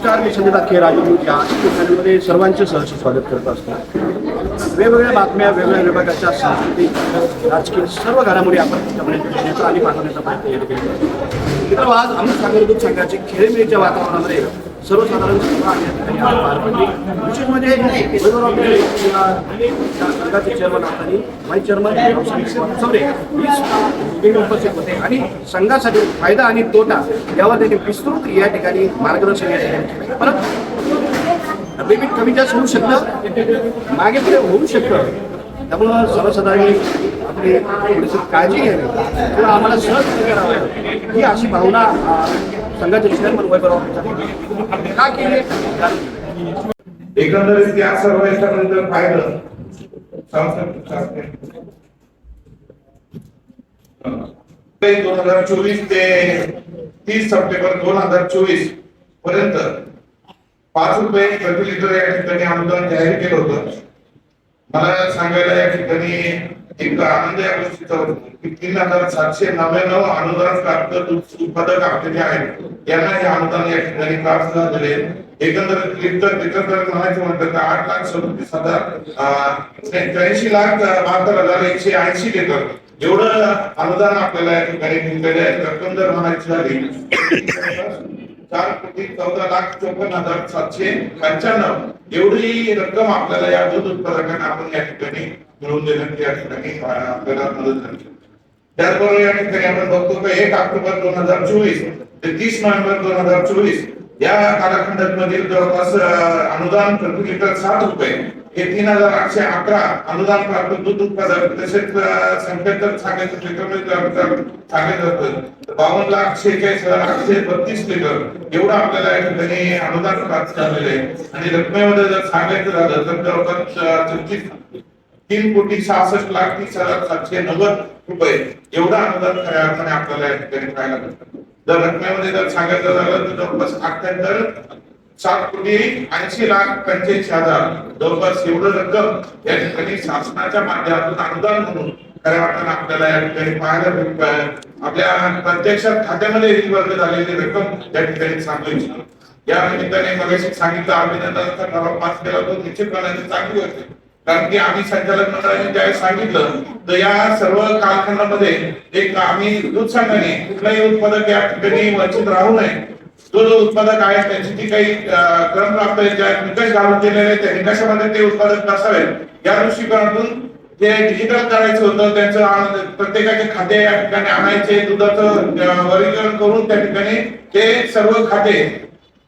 नमस्कार मी संजय दाखे राजू या. चॅनलमध्ये सर्वांचे सहर्ष स्वागत करत असतो. वेगवेगळ्या बातम्या वेगवेगळ्या विभागाच्या सांस्कृतिक राजकीय सर्व घडामोडी आपण तुमच्यापर्यंत आणि पाठवण्याचा प्रयत्न केला. मित्र आज आम्ही सागर दूध संघाचे खेळमेळीच्या वातावरणामध्ये सर्वसाधारण सभा या आज पार पडली विशेष म्हणजे संघाचे चेअरमन असताना व्हाईस चेअरमन रावसाहेब चौरे ही उपस्थित होते. आणि संघासाठी फायदा आणि तोटा यावर त्यांनी विस्तृत या ठिकाणी मार्गदर्शन या ठिकाणी केलं. परंतु कमी जास्त होऊ शकतं मागे पुढे होऊ शकतं. त्यामुळं सर्वसाधारण आपली थोडीशी काळजी घ्यावी किंवा आम्हाला सहज करावं. ही अशी भावना संघाच्या विषयांवर चेअरमन वैभव का केली? एकंदरीत या सर्व याच्यानंतर पाहिलं. दोन हजार चोवीस ते तीस सप्टेंबर दोन हजार चोवीसपर्यंत पाच रुपये प्रति लिटर या ठिकाणी अनुदान जाहीर केलं होतं. मला सांगायला या ठिकाणी एक आनंद या गोष्टीचा होतो की तीन हजार सातशे नव्याण्णव अनुदान प्राप्त उत्पादक आपले जे आहेत. यांना हे अनुदान या ठिकाणी प्राप्त झालेले आहे. एकंदरीत लिटर लिटर म्हणायचं म्हटलं तर आठ लाख सदतीस हजार त्र्याऐंशी लाख बहात्तर हजार एकशे ऐंशी लिटर एवढं अनुदान आपल्याला या ठिकाणी मिळलेलं आहे. रक्कम जर म्हणायची झाली चार कोटी चौदा लाख चोपन्न हजार सातशे पंच्याण्णव. एवढी रक्कम आपल्याला या दूध उत्पादकांना आपण या ठिकाणी मिळवून देण्यात या ठिकाणी आपल्याला मदत झाली त्याचबरोबर या ठिकाणी आपण बघतो की एक ऑक्टोबर दोन हजार चोवीस ते तीस नोव्हेंबर दोन हजार चोवीस या कालखंडात मधील जवळपास अनुदान प्रति लिटर सात रुपये हे तीन हजार आठशे अकरा अनुदान प्राप्त दूध उत्पादक तसेच संकेतर संख्येतर सांगायचं क्षेत्रामध्ये सांगायचं बावन्न लाख शेहेचाळीस हजार आठशे बत्तीस लिटर एवढं आपल्याला या ठिकाणी अनुदान प्राप्त झालेलं आहे. आणि रकमेमध्ये जर सांगायचं झालं तर जवळपास अं, छत्तीस तीन कोटी सहासष्ट लाख तीस हजार सातशे नव्वद रुपये एवढा अनुदान खऱ्या अर्थाने आपल्याला या ठिकाणी पाहायला मिळतं. जर रकमेमध्ये जर सांगायचं झालं तर जवळपास अठ्ठ्याहत्तर सात कोटी ऐंशी लाख पंच्याऐंशी हजार जवळपास एवढं रक्कम या ठिकाणी शासनाच्या माध्यमातून अनुदान म्हणून खऱ्या अर्थाने आपल्याला या ठिकाणी पाहायला मिळत. आहे. आपल्या प्रत्यक्षात खात्यामध्ये वर्ग झालेली रक्कम या ठिकाणी सांगू इच्छितो. या निमित्ताने मगाशी सांगितलं अभिनंदनाचा ठराव पास केला तो निश्चितपणे चांगली होते. कारण की आम्ही संचालक मंडळाने ज्यावेळेस सांगितलं तर या सर्व कारखान्यामध्ये एक आम्ही दूध संघाने कुठलाही उत्पादक या ठिकाणी वंचित राहू नये. जो जो उत्पादक आहे त्यांची जी काही क्रम प्राप्त आहे ज्या निकष घालून दिलेले आहेत त्या निकषामध्ये ते उत्पादक नसावेत. या दृष्टिकोनातून जे डिजिटल करायचं होतं त्यांचं प्रत्येकाचे खाते या ठिकाणी आणायचे दुधाचं वर्गीकरण करून त्या ठिकाणी ते सर्व खाते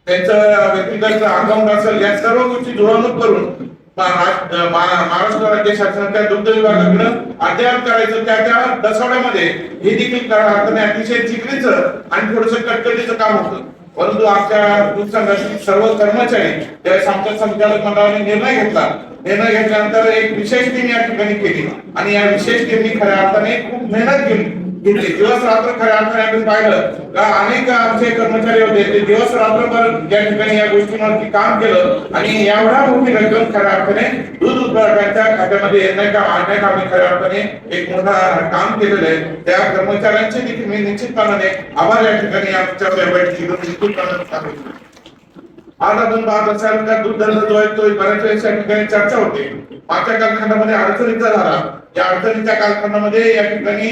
त्यांचं व्यक्तिगत अकाउंट असेल या सर्व गोष्टी जुळवणूक करून महाराष्ट्र राज्य शासनाच्या दुग्ध विभागाकडे अद्याप करायचं त्या त्या दसवड्यामध्ये हे देखील करण्यात अतिशय चिकलीचं आणि थोडस कटकटीचं काम होतं. परंतु आमच्या दूध संघातील सर्व कर्मचारी त्यावेळेस आमच्या संचालक मंडळाने निर्णय घेतला. निर्णय घेतल्यानंतर एक विशेष टीम या ठिकाणी केली. आणि या विशेष टीमनी खऱ्या अर्थाने खूप मेहनत केली. घेतली दिवस रात्र खऱ्या अर्थाने आपण पाहिलं का अनेक आमचे कर्मचारी होते ते दिवस रात्रभर या ठिकाणी या गोष्टीवरती काम केलं आणि एवढा मोठी रक्कम खऱ्या अर्थाने दूध उत्पादकांच्या खात्यामध्ये येण्याच्या आणण्यात आम्ही खऱ्या अर्थाने एक मोठा काम केलेलं आहे. त्या कर्मचाऱ्यांचे देखील मी निश्चितपणाने आभार या ठिकाणी आमच्या या बैठकीतून आज आपण पाहत असाल का दूध धंदा जो आहे तो बऱ्याच वेळेस या ठिकाणी चर्चा होते. मागच्या कालखंडामध्ये अडचणीचा झाला. या अडचणीच्या कालखंडामध्ये या ठिकाणी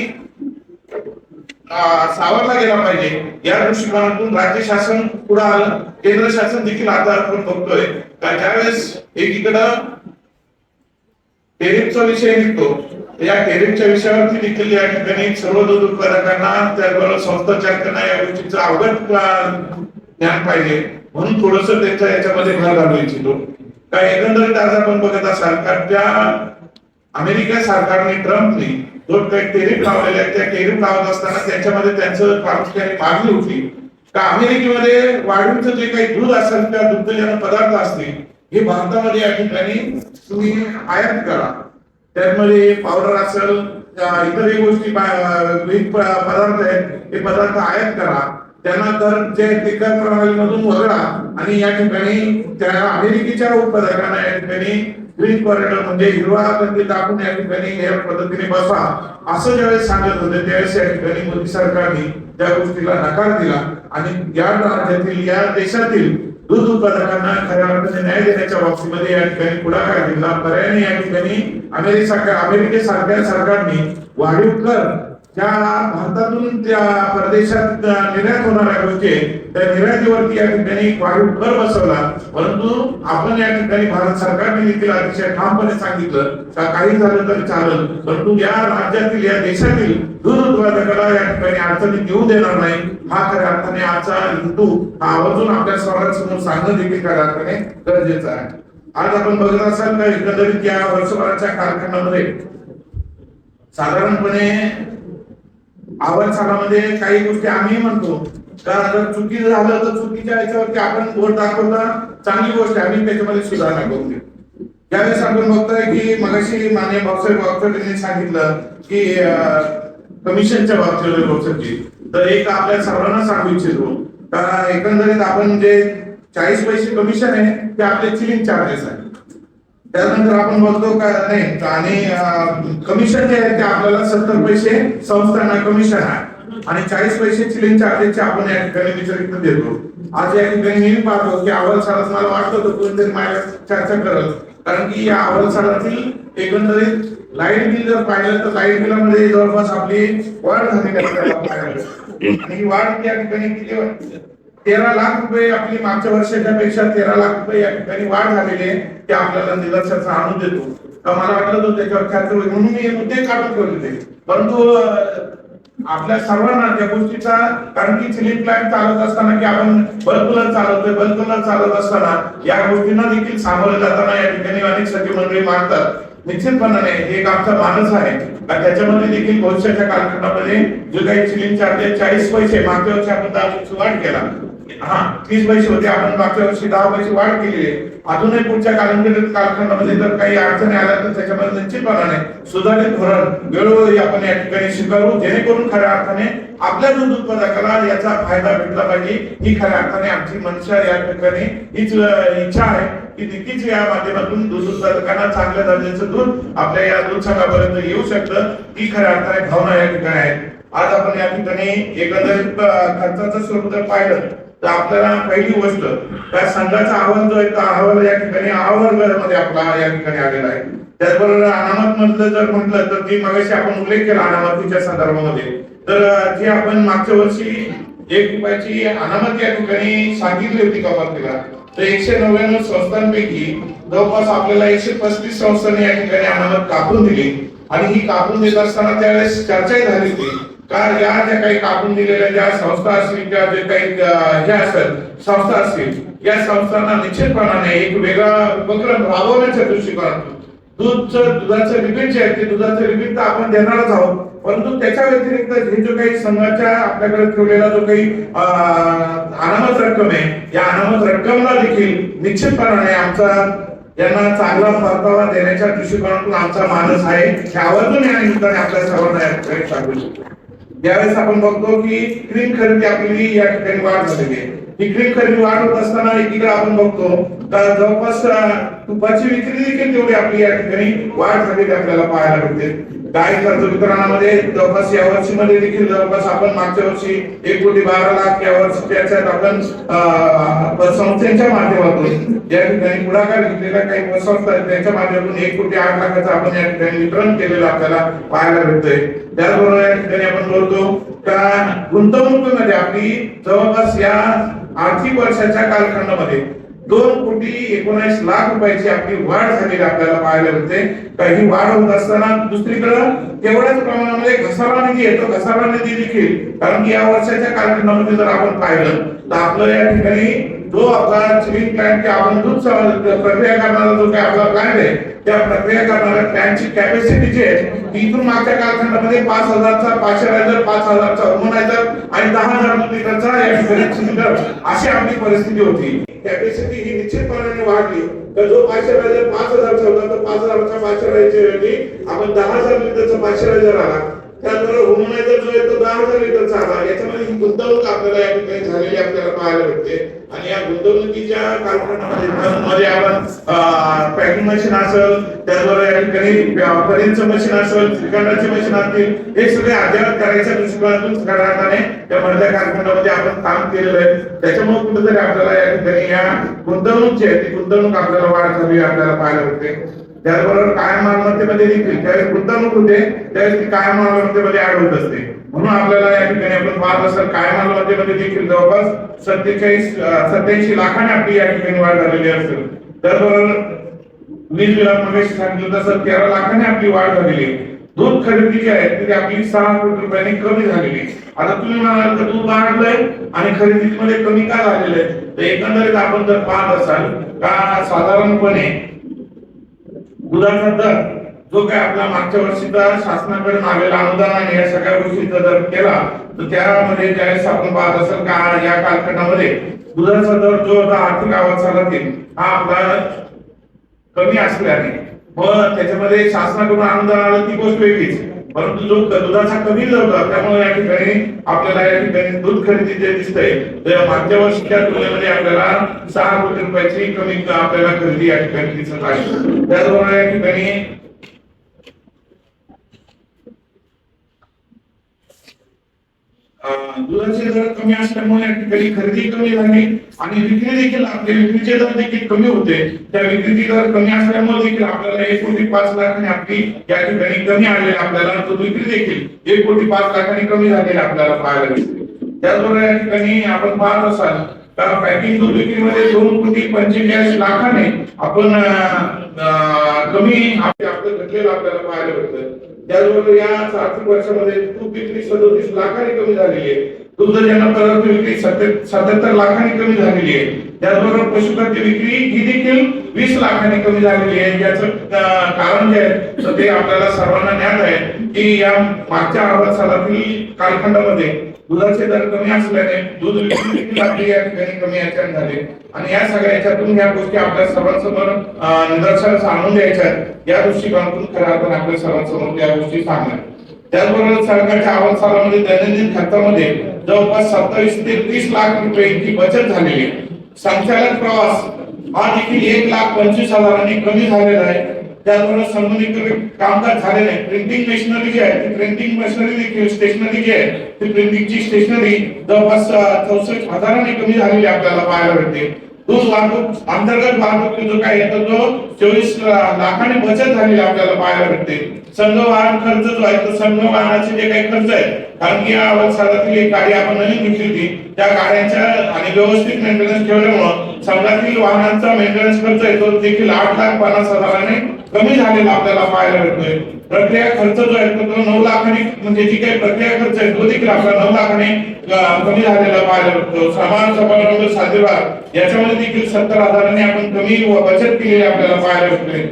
सावरला गेला पाहिजे. या दृष्टिकोनातून राज्य शासन पुढे आलं. केंद्र शासन देखील आता आपण बघतोय. का ज्यावेळेस एकीकडं टेरिफचा विषय निघतो या टेरिफच्या विषयावरती देखील या ठिकाणी सर्व दूध उत्पादकांना त्याचबरोबर संस्था चालकांना या गोष्टीचं अवगत ज्ञान पाहिजे? म्हणून थोडस त्यांच्या याच्यामध्ये भर घालू इच्छितो. का एकंदरीत आज आपण बघत असाल का त्या अमेरिका सरकारने ट्रम्पने दोन काही टेरिफ लावलेले आहेत. त्या टेरिफ लावत असताना त्याच्यामध्ये त्यांचं प्रामुख्याने मागणी होती का अमेरिकेमध्ये वाढीचं जे काही दूध असेल त्या दुग्धजन्य पदार्थ असतील हे भारतामध्ये या ठिकाणी तुम्ही आयात करा. त्यामध्ये पावडर असेल इतरही गोष्टी पदार्थ आहेत हे पदार्थ आयात करा. त्यांना तर जे टिकाण प्रणालीमधून वगळा आणि या ठिकाणी त्या अमेरिकेच्या उत्पादकांना या ठिकाणी ग्रीन कॉरिडॉर म्हणजे हिरवा कंदी दाखवून या ठिकाणी या पद्धतीने बसा असं ज्यावेळेस सांगत होते त्यावेळेस या ठिकाणी मोदी सरकारने त्या गोष्टीला नकार दिला आणि या राज्यातील या देशातील दूध उत्पादकांना खऱ्या अर्थाने न्याय देण्याच्या बाबतीमध्ये या ठिकाणी पुढाकार घेतला. पर्यायाने या ठिकाणी अमेरिका अमेरिकेसारख्या सरकारने वाढीव कर ज्या भारतातून त्या परदेशात निर्यात होणाऱ्या गोष्टी त्या निर्यातीवरती या ठिकाणी वाढीव कर बसवला. परंतु आपण या ठिकाणी भारत सरकारने देखील अतिशय ठामपणे सांगितलं का काही झालं तरी चालेल. परंतु या राज्यातील या देशातील दूध उत्पादकाला या ठिकाणी अडचणी येऊ देणार नाही. हा खऱ्या अर्थाने आजचा हिंदू हा आवर्जून आपल्या सर्वांसमोर सांगणं देखील खऱ्या अर्थाने गरजेचं आहे. आज आपण बघत असाल का एकंदरीत या वर्षभराच्या कारखान्यामध्ये साधारणपणे आवड सालामध्ये काही गोष्टी आम्ही म्हणतो. तर जर चुकीचं झालं तर चुकीच्या याच्यावरती आपण बोट दाखवता चांगली गोष्ट आहे. आम्ही त्याच्यामध्ये सुधारणा करून घेऊ त्यावेळेस आपण बघतोय की मगाशी माने भाऊसाहेब वागचोड यांनी सांगितलं की कमिशनच्या बाबतीत लोकसभेची तर एक आपल्या सर्वांना सांगू इच्छितो. कारण एकंदरीत आपण जे चाळीस पैसे कमिशन आहे ते आपले चिलिंग चार्जेस आहे त्यानंतर आपण बघतो का नाही आणि कमिशन जे आहे ते आपल्याला सत्तर पैसे संस्थांना कमिशन आहे. आणि चाळीस पैसे चिलिंग चार्जेसचे आपण या ठिकाणी विचारित देतो. आज या ठिकाणी मी पाहतो की अव्वल सालात मला वाटतं तर कोणीतरी माझ्या चर्चा करत कारण की या अव्वल सारातील एकंदरीत लाइट बिल जर पाहिलं तर लाइट बिलामध्ये जवळपास आपली वाढ झालेली आपल्याला पाहायला आणि ही वाढ या ठिकाणी किती वाढ- तेरा लाख रुपये आपली मागच्या वर्षाच्या पेक्षा तेरा लाख रुपये या ठिकाणी वाढ झालेली आहे ते आपल्याला निदर्शनास आणून देतो. मला वाटलं तो त्याच्यावर खर्च होईल. म्हणून मी मुद्दे काढून ठेवले परंतु आपल्या सर्वांना त्या गोष्टीचा कारण की सिलिंग प्लॅन चालत असताना की आपण बल्बुलर चालवतोय बल्बुलर चालत असताना या गोष्टींना देखील सामोरे जाताना या ठिकाणी अनेक सचिव मंडळी मागतात निश्चितपणाने हे एक आमचा मानस आहे. आणि त्याच्यामध्ये देखील भविष्याच्या कालखंडामध्ये जो काही चिलिंग आपले चाळीस पैसे मागच्या वर्षी आपण दहा वाढ केला. हा तीस पैसे होते आपण मागच्या वर्षी दहा पैसे वाढ केली आहे. अजूनही पुढच्या कालांतरित कालखंडामध्ये जर काही अडचणी आल्या तर त्याच्यामध्ये निश्चितपणाने सुधारित धोरण वेळोवेळी आपण या ठिकाणी स्वीकारू जेणेकरून खऱ्या अर्थाने आपल्या दूध उत्पादकाला याचा फायदा भेटला पाहिजे. ही खऱ्या अर्थाने आमची मनशा या ठिकाणी हीच इच्छा आहे की नक्कीच या माध्यमातून दूध उत्पादकांना चांगल्या दर्जाचं दूध आपल्या या दूध संघापर्यंत येऊ शकतं. ही खऱ्या अर्थाने भावना या ठिकाणी आहे. आज आपण या ठिकाणी एकंदरीत खर्चाचं स्वरूप जर पाहिलं तर आपल्याला पहिली गोष्ट त्या संघाचा आव्हान जो आहे तो अहवाल या ठिकाणी अहवाल मध्ये आपला या ठिकाणी आलेला आहे. त्याचबरोबर अनामत मधलं जर म्हटलं तर जी मगाशी आपण उल्लेख केला अनामतीच्या संदर्भामध्ये. तर जी आपण मागच्या वर्षी एक रुपयाची अनामत या ठिकाणी सांगितली होती कपातीला तर एकशे नव्याण्णव संस्थांपैकी जवळपास आपल्याला एकशे पस्तीस संस्थांनी या ठिकाणी अनामत कापून दिली. आणि ही कापून देत असताना त्यावेळेस चर्चाही झाली होती. कारण या ज्या काही कापून दिलेल्या ज्या संस्था असतील ज्या जे काही हे असतात संस्था असतील या संस्थांना निश्चितपणाने एक वेगळा उपक्रम राबवण्याच्या दृष्टिकोनातून दूधचं दुधाचं रिपीट जे आहे ते दुधाचं रिपीट तर आपण देणारच आहोत. परंतु त्याच्या व्यतिरिक्त हे जो काही संघाच्या आपल्याकडे ठेवलेला जो काही अनामत रक्कम आहे या अनामत रक्कमला देखील निश्चितपणाने आमचा यांना चांगला परतावा देण्याच्या दृष्टिकोनातून आमचा मानस आहे. हे आवर्जून या निमित्ताने आपल्या सर्वांना सांगू शकतो ज्यावेळेस आपण बघतो की क्रीम खरेदी आपली या ठिकाणी वाढ झालेली आहे. विक्री क्रीम खरेदी असताना एकीकडे आपण बघतो तर जवळपास तुपाची विक्री देखील तेवढी आपली या ठिकाणी वाढ झालेली आपल्याला पाहायला मिळते. गाय कर्ज वितरणामध्ये जवळपास या वर्षी मध्ये देखील जवळपास आपण मागच्या वर्षी एक कोटी बारा लाख या वर्षी त्याच्यात आपण संस्थेच्या माध्यमातून या ठिकाणी पुढाकार घेतलेल्या काही संस्था त्यांच्या माध्यमातून एक कोटी आठ लाखाचं आपण या ठिकाणी वितरण केलेलं आपल्याला पाहायला मिळतंय. त्याचबरोबर या ठिकाणी आपण बोलतो का गुंतवणुकीमध्ये आपली जवळपास या आर्थिक वर्षाच्या कालखंडामध्ये दोन कोटी एकोणीस लाख रुपयाची आपली वाढ झालेली आपल्याला पाहायला मिळते. काही वाढ होत असताना दुसरीकडं तेवढ्याच प्रमाणामध्ये घसारा निधी येतो. घसारा निधी देखील कारण की या वर्षाच्या कालखंडामध्ये जर आपण पाहिलं तर आपलं या ठिकाणी जो आपला चिलिंग प्लॅन आपण दूध प्रक्रिया करणारा जो काही आपला प्लॅन आहे त्या प्रक्रिया करणाऱ्या प्लॅनची कॅपॅसिटी जी आहे ती इथून मागच्या कालखंडामध्ये पाच हजारचा पाचशे पाच हजारचा वुमनायझर आणि दहा हजार लिटरचा या ठिकाणी सिलेंडर अशी आपली परिस्थिती होती. कॅपॅसिटी ही निश्चितपणाने वाढली. तर जो पाचशे रायझर पाच हजारचा होता तर पाच हजारचा पाचशे रायझर आपण दहा हजार लिटरचा पाचशे रायझर आला त्यानंतर होमनायझर जो आहे तो दहा हजार लिटरचा आला याच्यामध्ये ही गुंतवणूक आपल्याला या ठिकाणी झालेली आपल्याला पाहायला भेटते. आणि या गुंतवणुकीच्या कारखान्यामध्ये मध्ये आपण पॅकिंग मशीन असेल त्याचबरोबर या ठिकाणी फरींचं मशीन असेल श्रीखंडाचे मशीन असतील हे सगळे आजारात करायच्या दृष्टिकोनातून सकारात्मक त्या मधल्या कालखंडामध्ये आपण काम केलेलं आहे. त्याच्यामुळे कुठेतरी आपल्याला या ठिकाणी या गुंतवणूक जी आहे ती गुंतवणूक आपल्याला वाढ झाली आपल्याला पाहायला भेटते. त्याचबरोबर कायम मालमत्तेमध्ये देखील ज्यावेळेस गुंतवणूक होते त्यावेळेस ती कायम मालमत्तेमध्ये ऍड होत असते. म्हणून आपल्याला या ठिकाणी आपण पाहत असाल कायम मालमत्तेमध्ये देखील जवळपास सत्तेचाळीस सत्याऐंशी लाखाने आपली या ठिकाणी वाढ झालेली असेल. त्याचबरोबर वीज बिलात मग सांगितलं तसं तेरा लाखाने आपली वाढ झालेली आहे. दूध खरेदी जी आहे ती आपली सहा कोटी रुपयांनी कमी झालेली आता तुम्ही म्हणाल तर दूध वाढलंय आणि खरेदीमध्ये कमी का झालेलं आहे तर एकंदरीत आपण जर पाहत असाल का साधारणपणे उदाहरणार्थ जो काय आपला मागच्या वर्षीचा शासनाकडून अनुदान अनुदानाने या सगळ्या गोष्टीचा दर केला तर त्यामध्ये ज्यावेळेस आपण पाहत असेल का या कालखंडामध्ये उदाहरणार्थ दर जो आता आर्थिक आवाज चालतील हा आपला कमी असल्याने मग त्याच्यामध्ये शासनाकडून अनुदान आलं ती गोष्ट वेगळीच. परंतु जो दुधाचा कमी दर होता त्यामुळे या ठिकाणी आपल्याला या ठिकाणी दूध खरेदी जे दिसतंय. तर मागच्या वर्षीच्या तुलनेमध्ये आपल्याला सहा कोटी रुपयाची कमी आपल्याला खरेदी या ठिकाणी दिसत आहे. त्याचबरोबर या ठिकाणी दुधाचे दर कमी असल्यामुळे या ठिकाणी खरेदी कमी झाली आणि विक्री देखील आपले विक्रीचे दर देखील कमी होते. त्या विक्रीचे दर कमी असल्यामुळे देखील आपल्याला एक कोटी पाच लाखाने आपली या ठिकाणी कमी आलेली आपल्याला तो विक्री देखील एक कोटी पाच लाखाने कमी झालेली आपल्याला पाहायला मिळते. त्याचबरोबर या ठिकाणी आपण पाहत असाल तर पॅकिंग दूध दोन कोटी पंचेचाळीस लाखाने आपण कमी आपले आपलं घटलेलं आपल्याला पाहायला भेटतं त्याचबरोबर या आर्थिक वर्षामध्ये तूप विक्री सदोतीस लाखाने कमी झालेली आहे. दुग्धजन्य पदार्थ विक्री सत्याहत्तर लाखांनी कमी झालेली आहे. त्याचबरोबर पशुखाद्य विक्री ही देखील वीस लाखांनी कमी झालेली आहे. याचं कारण जे आहे ते आपल्याला सर्वांना ज्ञात आहे की या मागच्या अहवाल सालातील कालखंडामध्ये दुधाचे दर कमी असल्याने दूध विक्री या ठिकाणी कमी याच्यात झाले. आणि या सगळ्या याच्यातून या गोष्टी आपल्या सर्वांसमोर निदर्शनास आणून द्यायच्या या दृष्टिकोनातून खरं आपण आपल्या सर्वांसमोर त्या गोष्टी सांगणार त्याचबरोबर सरकारच्या आवाज दैनंदिन खर्चामध्ये जवळपास सत्तावीस ते तीस लाख रुपयांची बचत झालेली आहे. संचालक प्रवास हा देखील एक लाख पंचवीस हजारांनी कमी झालेला आहे. त्याचबरोबर संबंधित कामकाज झाले नाही प्रिंटिंग मशिनरी जी आहे ती प्रिंटिंग मशिनरी देखील स्टेशनरी जी आहे ती प्रिंटिंगची स्टेशनरी जवळपास चौसष्ट हजारांनी कमी झालेली आपल्याला पाहायला भेटते दूध वाहतूक अंतर्गत वाहतूक जो काय येतो तो चोवीस लाखाने बचत झालेली आपल्याला पाहायला भेटते. संघवाहन खर्च जो आहे तो संघवाहनाचे जे काही खर्च आहे कारण की या एक गाडी आपण नवीन घेतली होती त्या गाड्यांच्या आणि व्यवस्थित मेंटेनन्स ठेवल्यामुळं संघातील वाहनांचा मेंटेनन्स खर्च आहे तो देखील आठ लाख पन्नास हजाराने कमी झालेला आपल्याला पाहायला भेटतोय. प्रक्रिया खर्च जो आहे तो नऊ लाखाने म्हणजे जी काही प्रक्रिया खर्च आहे तो देखील आपला नऊ लाखाने कमी झालेला पाहायला भेटतो समान समारंभ साधेवार याच्यामध्ये देखील सत्तर हजारांनी आपण कमी बचत केलेली आपल्याला पाहायला भेटतोय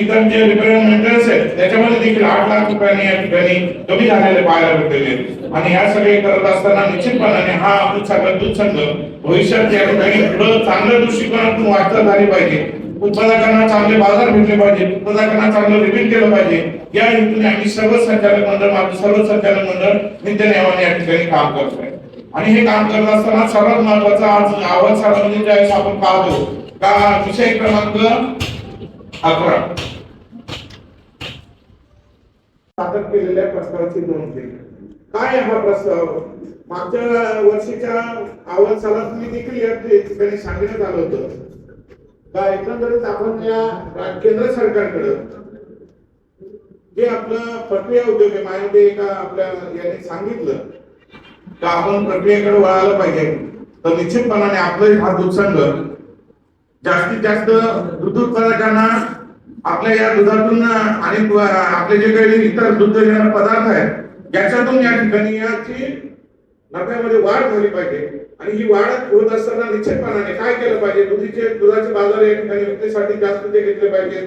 इतर जे रिपेअर मेंटेनन्स आहे त्याच्यामध्ये देखील आठ लाख रुपयांनी या ठिकाणी कमी झालेले पाहायला भेटलेले आणि ह्या सगळे करत असताना निश्चितपणाने हा दूध सागर दूध संघ भविष्यात या ठिकाणी पुढं चांगल्या दृष्टिकोनातून वाटचाल झाली पाहिजे. उत्पादकांना चांगले बाजार भेटले पाहिजे उत्पादकांना चांगलं रिपीट केलं पाहिजे या हेतूने आम्ही सर्व संचालक मंडळ माझं सर्व संचालक मंडळ नित्य या ठिकाणी काम करतोय. आणि हे काम करत असताना सर्वात महत्त्वाचा आज आवाज साधारण म्हणजे ज्यावेळेस आपण पाहतो का विषय क्रमांक अकरा. सादर केलेल्या प्रस्तावाची नोंद केली. काय आहे हा प्रस्ताव? मागच्या वर्षीच्या आवाज सालात देखील या ठिकाणी सांगण्यात आलं होतं. का एकंदरीत आपण या केंद्र सरकारकडं जे आपलं प्रक्रिया उद्योग आहे माझ्यामध्ये एका आपल्या यांनी सांगितलं का आपण प्रक्रियेकडे वळायला पाहिजे? तर निश्चितपणाने आपलं हा दूधसंघ जास्तीत जास्त दूध उत्पादकांना आपल्या या दुधातून आणि आपले जे काही इतर दुग्धजन्य पदार्थ आहेत याच्यातून या ठिकाणी याची नफ्यामध्ये वाढ झाली पाहिजे आणि ही वाढ होत असताना निश्चितपणाने काय केलं पाहिजे? दुधीचे दुधाचे बाजार या ठिकाणी विक्रीसाठी जास्त ते घेतले पाहिजे.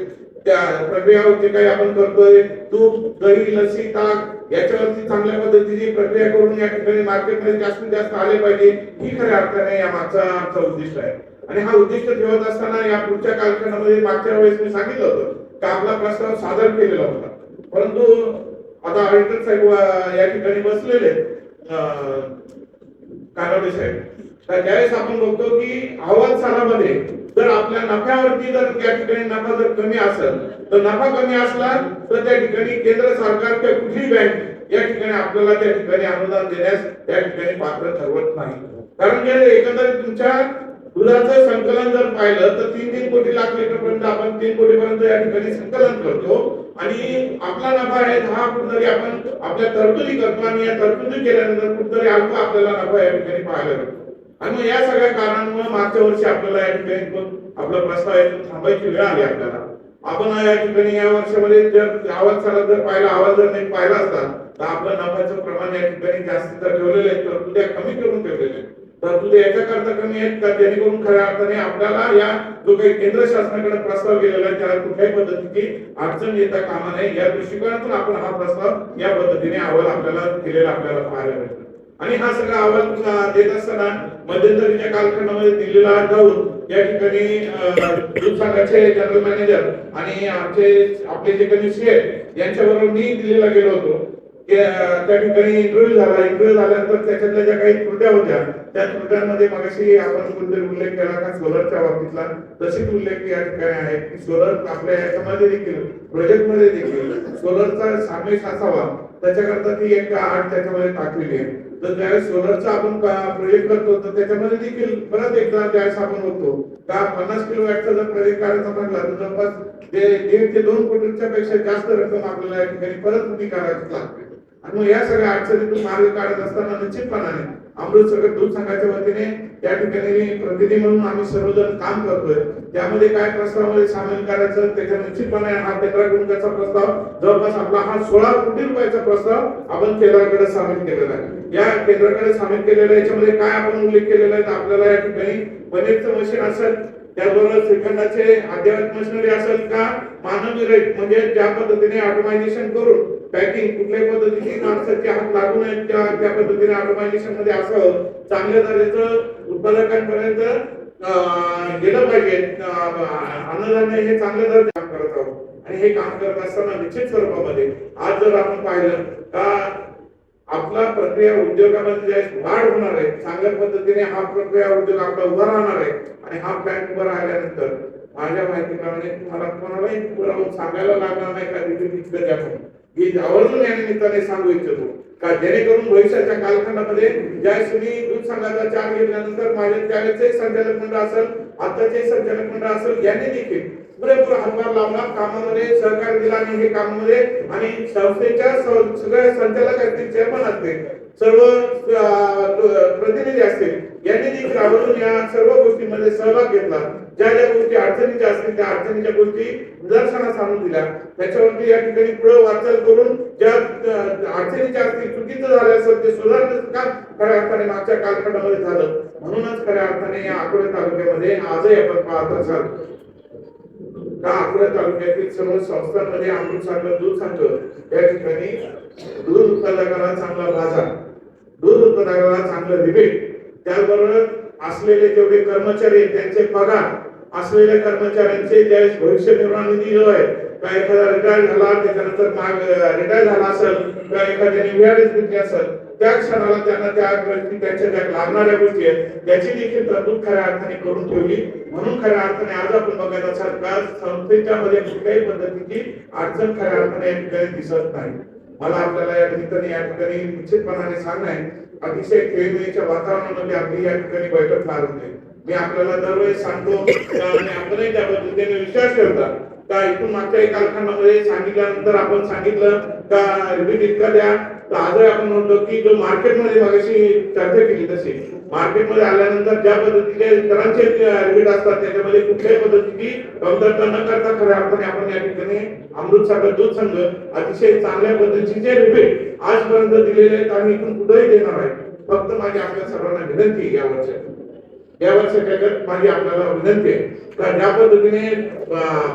त्या प्रक्रिया जे काही आपण करतोय? तूप दही लसी ताक याच्यावरती चांगल्या पद्धतीची प्रक्रिया करून या ठिकाणी मार्केटमध्ये जास्तीत जास्त आले पाहिजे ही खऱ्या अर्थाने या मागचा आमचा उद्दिष्ट आहे. आणि हा उद्दिष्ट ठेवत असताना या पुढच्या कालखंडामध्ये मागच्या वेळेस मी सांगितलं होतं की आपला प्रस्ताव सादर केलेला होता. परंतु आता आडिटर साहेब या ठिकाणी बसलेले आहेत. कानवडे साहेब. तर ज्यावेळेस आपण बघतो की अहवाल सालामध्ये जर आपल्या नफ्यावरती जर त्या ठिकाणी नफा जर कमी असेल तर नफा कमी असला तर त्या ठिकाणी केंद्र सरकार किंवा कुठली बँक या ठिकाणी आपल्याला त्या ठिकाणी अनुदान देण्यास त्या ठिकाणी पात्र ठरवत नाही. कारण की एकंदरीत तुमच्या दुधाचं संकलन जर पाहिलं तर तीन तीन कोटी लाख लिटर पर्यंत आपण तीन कोटी पर्यंत या ठिकाणी संकलन करतो. आणि आपला नफा आहे हा कुठतरी आपण आपल्या तरतुदी करतो आणि या तरतुदी केल्यानंतर कुठतरी अल्प आपल्याला नफा या ठिकाणी पाहायला मिळतो आणि या सगळ्या कारणांमुळे मागच्या वर्षी आपल्याला या ठिकाणी आपला प्रस्ताव येतो थांबायची वेळ आली आपल्याला. आपण या ठिकाणी या वर्षामध्ये जर आवाज चालत जर पाहिला आवाज जर नाही पाहिला असता तर आपलं नफ्याचं प्रमाण या ठिकाणी जास्तीचं ठेवलेलं आहे तरतुद्या कमी करून ठेवलेल्या आहेत तरतुदी याच्याकरता कमी आहेत का? जेणेकरून खऱ्या अर्थाने आपल्याला या जो काही केंद्र शासनाकडे प्रस्ताव गेलेला आहे त्याला कुठल्याही पद्धतीची अडचण येता कामा नये. या दृष्टिकोनातून आपण हा प्रस्ताव या पद्धतीने अहवाल आपल्याला दिलेला आपल्याला पाहायला मिळतो आणि हा सगळा अहवाल देत असताना मध्यंतरीच्या कालखंडामध्ये दिल्लीला जाऊन या ठिकाणी अं, दूध संघाचे जनरल मॅनेजर आणि आमचे आपले जे कनिष्ठ आहेत यांच्याबरोबर मी दिल्लीला गेलो होतो. त्या ठिकाणी इंटरव्ह्यू झाला. इंटरव्ह्यू झाल्यानंतर त्याच्यातल्या ज्या काही त्रुट्या होत्या त्या त्रुट्यांमध्ये मगाशी आपण कोणतरी उल्लेख केला का सोलरच्या बाबतीतला? तशीच उल्लेख या ठिकाणी आहे की सोलर आपल्या याच्यामध्ये देखील प्रोजेक्टमध्ये देखील सोलरचा समावेश असावा त्याच्याकरता ती एक आठ त्याच्यामध्ये टाकलेली आहे. तर ज्यावेळेस सोलरचा आपण प्रोजेक्ट करतो तर त्याच्यामध्ये देखील परत एकदा त्यावेळेस आपण होतो का पन्नास किलो वॅटचा जर प्रोजेक्ट करायचा म्हटला तर जवळपास ते दीड ते दोन कोटीच्या पेक्षा जास्त रक्कम आपल्याला या ठिकाणी परत उभी करायची लागते. आणि मग या सगळ्या अडचणीतून मार्ग काढत असताना निश्चितपणाने अमृत सगळं दूध संघाच्या वतीने त्या ठिकाणी प्रतिनिधी म्हणून आम्ही सर्वजण काम करतोय. त्यामध्ये काय प्रस्तावामध्ये सामील करायचं त्याच्या निश्चितपणे हा तेरा गुंठाचा प्रस्ताव जवळपास आपला हा सोळा कोटी रुपयाचा प्रस्ताव आपण केंद्राकडे सामील केलेला आहे. या केंद्राकडे सामील केलेल्या याच्यामध्ये काय आपण उल्लेख केलेला आहे? तर आपल्याला या ठिकाणी पनीरचं मशीन असेल त्याचबरोबर श्रीखंडाचे अद्ययावत मशिनरी असेल का? मानवी रेट म्हणजे ज्या पद्धतीने ऑटोमायझेशन करून पॅकिंग कुठल्याही पद्धतीची माणसाचे हात लागू नये त्या त्या पद्धतीने ऑटोमायझेशनमध्ये असावं चांगल्या दर्जाचं उत्पादकांपर्यंत गेलं पाहिजे. अन्नधान्य हे चांगल्या दर्जा काम करत आहोत. आणि हे काम करत असताना निश्चित स्वरूपामध्ये आज जर आपण पाहिलं का आपला प्रक्रिया उद्योगामध्ये वाढ होणार आहे चांगल्या पद्धतीने हा प्रक्रिया उद्योग आपला उभा राहणार आहे आणि हा प्लॅन उभा राहिल्यानंतर माझ्या माहितीप्रमाणे तुम्हाला कोणालाही उभं सांगायला लागणार नाही का तिथे तिथलं द्या म्हणून. आवर्जून या निमित्ताने सांगू इच्छितो का जेणेकरून भविष्याच्या कालखंडामध्ये ज्या तुम्ही दूध संघाचा चार घेतल्यानंतर माझ्या त्यावेळेचे संचालक मंडळ असेल आताचे संचालक मंडळ असेल याने देखील पुरेपूर हातभार लावला कामामध्ये सहकार दिला आणि हे कामामध्ये आणि संस्थेच्या स- सगळ्या संचालक असतील चेअरमन असतील सर्व प्रतिनिधी असतील यांनी देखील आवर्जून या सर्व गोष्टींमध्ये सहभाग घेतला. ज्या ज्या गोष्टी अडचणीच्या असतील त्या अडचणीच्या गोष्टी निदर्शनास आणून दिल्या. त्याच्यावरती या ठिकाणी पुढे वाटचाल करून ज्या अडचणीच्या असतील चुकीचं झालं असेल ते सुधारण्याचं काम खऱ्या अर्थाने मागच्या कालखंडामध्ये झालं? म्हणूनच खऱ्या अर्थाने या अकोले तालुक्यामध्ये आजही आपण पाहत असाल. अकोला तालुक्यातील सर्व संस्थांमध्ये अमृत चांगलं दूध सांगतो या ठिकाणी दूध उत्पादकाला चांगला बाजार दूध उत्पादकाला चांगलं रिबेट. त्याचबरोबर असलेले जेवढे कर्मचारी त्यांचे पगार असलेल्या कर्मचाऱ्यांचे ज्यावेळेस भविष्य निर्वाह निधी जो आहे का एखादा रिटायर झाला त्याच्यानंतर माग रिटायर झाला असेल किंवा एखाद्याने व्याज घेतली असेल त्या क्षणाला त्यांना त्या गोष्टी त्यांच्या ज्या लागणाऱ्या गोष्टी आहेत त्याची देखील तरतूद खऱ्या अर्थाने करून ठेवली. म्हणून खऱ्या अर्थाने आज आपण बघायला सरकार संस्थेच्या मध्ये कुठल्याही पद्धतीची अडचण खऱ्या अर्थाने या ठिकाणी दिसत नाही. मला आपल्याला या ठिकाणी या ठिकाणी निश्चितपणाने सांगणं आहे अतिशय खेळमेळीच्या वातावरणामध्ये आपली या ठिकाणी बैठक पार होते मी आपल्याला दरवेळेस सांगतो आणि आपणही त्या पद्धतीने विश्वास ठेवतात का इथून मागच्या कालखंडामध्ये सांगितल्यानंतर आपण सांगितलं का रिपीट इतका द्या. तर आजही आपण म्हणतो की जो मार्केटमध्ये मागाशी चर्चा केली तशी मार्केटमध्ये आल्यानंतर ज्या पद्धतीचे करांचे रिपीट असतात त्याच्यामध्ये कुठल्याही पद्धतीची कमतरता न करता खऱ्या अर्थाने आपण या ठिकाणी अमृत सागर दूध संघ अतिशय चांगल्या पद्धतीचे रिपीट आजपर्यंत दिलेले आहेत आणि इथून कुठेही देणार आहे फक्त माझी आपल्या सर्वांना विनंती या वर्षात यावर वर्षाच्या माझी आपल्याला विनंती आहे. का ज्या पद्धतीने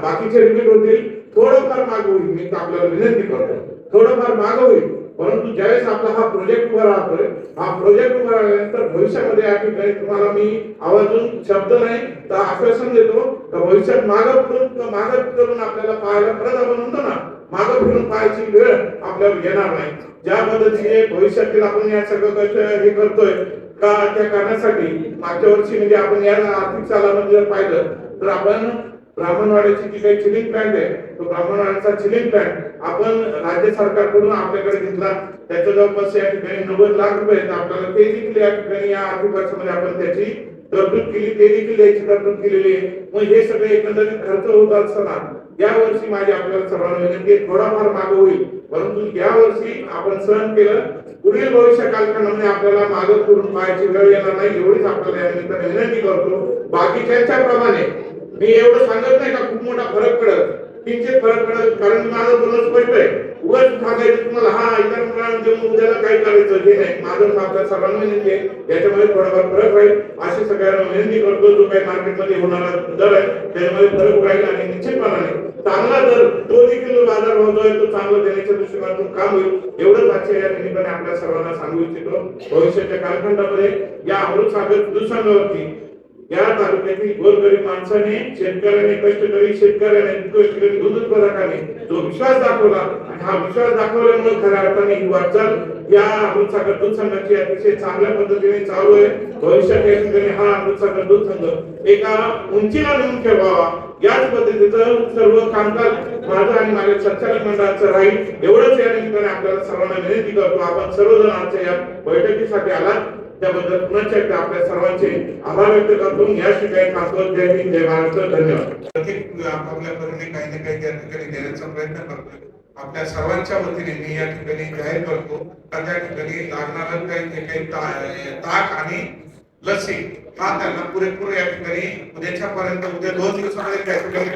बाकीचे रिपीट होतील थोडंफार माग होईल. मी आपल्याला विनंती करतो. थोडंफार माग होईल. परंतु ज्यावेळेस आपला हा प्रोजेक्ट उभा राहतोय हा प्रोजेक्ट उभा राहिल्यानंतर भविष्यामध्ये या ठिकाणी तुम्हाला मी आवाजून शब्द नाही तर आश्वासन देतो का भविष्यात मागं फिरून मागं करून आपल्याला पाहायला परत आपण म्हणतो ना मागं फिरून पाहायची वेळ आपल्यावर येणार नाही. ज्या पद्धतीने भविष्यातील आपण या सगळं कष्ट हे करतोय का त्या करण्यासाठी मागच्या वर्षी म्हणजे आपण या आर्थिक सालामध्ये जर पाहिलं तर आपण ब्राह्मणवाड्याची जी काही चिलिंग प्लॅन्ट आहे तो ब्राह्मणवाड्याचा चिलिंग प्लॅन्ट आपण राज्य सरकारकडून आपल्याकडे घेतला. त्याच्या जवळपास या ठिकाणी नव्वद लाख रुपये आपल्याला ते देखील या ठिकाणी या आर्थिक वर्षामध्ये आपण त्याची तरतूद केली. ते देखील याची तरतूद केलेली आहे. मग हे सगळे एकंदरीत खर्च होत असताना या वर्षी माझी आपल्याला सर्वांना विनंती थोडाफार मागे होईल. परंतु या वर्षी आपण सहन केलं पुढील भविष्य कालखंडामध्ये आपल्याला मागे करून पाहायची वेळ येणार नाही एवढीच आपल्याला या निमित्ताने विनंती करतो. बाकीच्या प्रमाणे मी एवढं सांगत नाही का खूप मोठा फरक पडत. किंचित फरक पडत कारण माझं बोलणं स्पष्ट आहे. उगाच सांगायचं तुम्हाला हा इतर मुलांना उद्याला काय करायचं हे नाही. माझं आपल्या सर्वांना विनंती आहे. याच्यामध्ये थोडाफार फरक राहील अशी सगळ्यांना विनंती करतो जो काही मार्केटमध्ये होणारा दर आहे त्याच्यामध्ये फरक राहील आणि निश्चितपणाने चांगला दर तो देखील बाजार भाव जो आहे तो चांगला देण्याच्या दृष्टिकोनातून काम होईल. एवढंच आजच्या या निमित्ताने आपल्या सर्वांना सांगू इच्छितो. भविष्याच्या कालखंडामध्ये या अमृत सागर दुसंगावरती या तालुक्यातील गोरगरीब माणसाने शेतकऱ्याने कष्टकरी शेतकऱ्याने कष्टकरी दूध उत्पादकाने जो विश्वास दाखवला आणि हा विश्वास दाखवल्यामुळे खऱ्या अर्थाने ही वाटचाल या अमृतसागर दूध संघाची अतिशय चांगल्या पद्धतीने चालू आहे. भविष्यात या ठिकाणी हा अमृतसागर दूध संघ एका उंचीला नेऊन ठेवावा. याच पद्धतीचं सर्व कामकाज माझं आणि माझ्या संचालक मंडळाचं राहील. एवढंच या ठिकाणी आपल्याला सर्वांना विनंती करतो. आपण सर्वजण आजच्या या बैठकीसाठी आलात. त्याबद्दल पुन्हा एकदा आपल्या सर्वांचे आभार व्यक्त करतो. या ठिकाणी थांबतो जय हिंद जय महाराष्ट्र धन्यवाद. प्रत्येक आपापल्या परीने काही ना काही त्या ठिकाणी देण्याचा प्रयत्न करतोय. आपल्या सर्वांच्या वतीने मी या ठिकाणी जाहीर करतो. का त्या ठिकाणी लागणार काही काही ताक आणि लसी हा त्यांना पुरेपूर या ठिकाणी उद्याच्या पर्यंत उद्या दोन दिवसामध्ये त्या ठिकाणी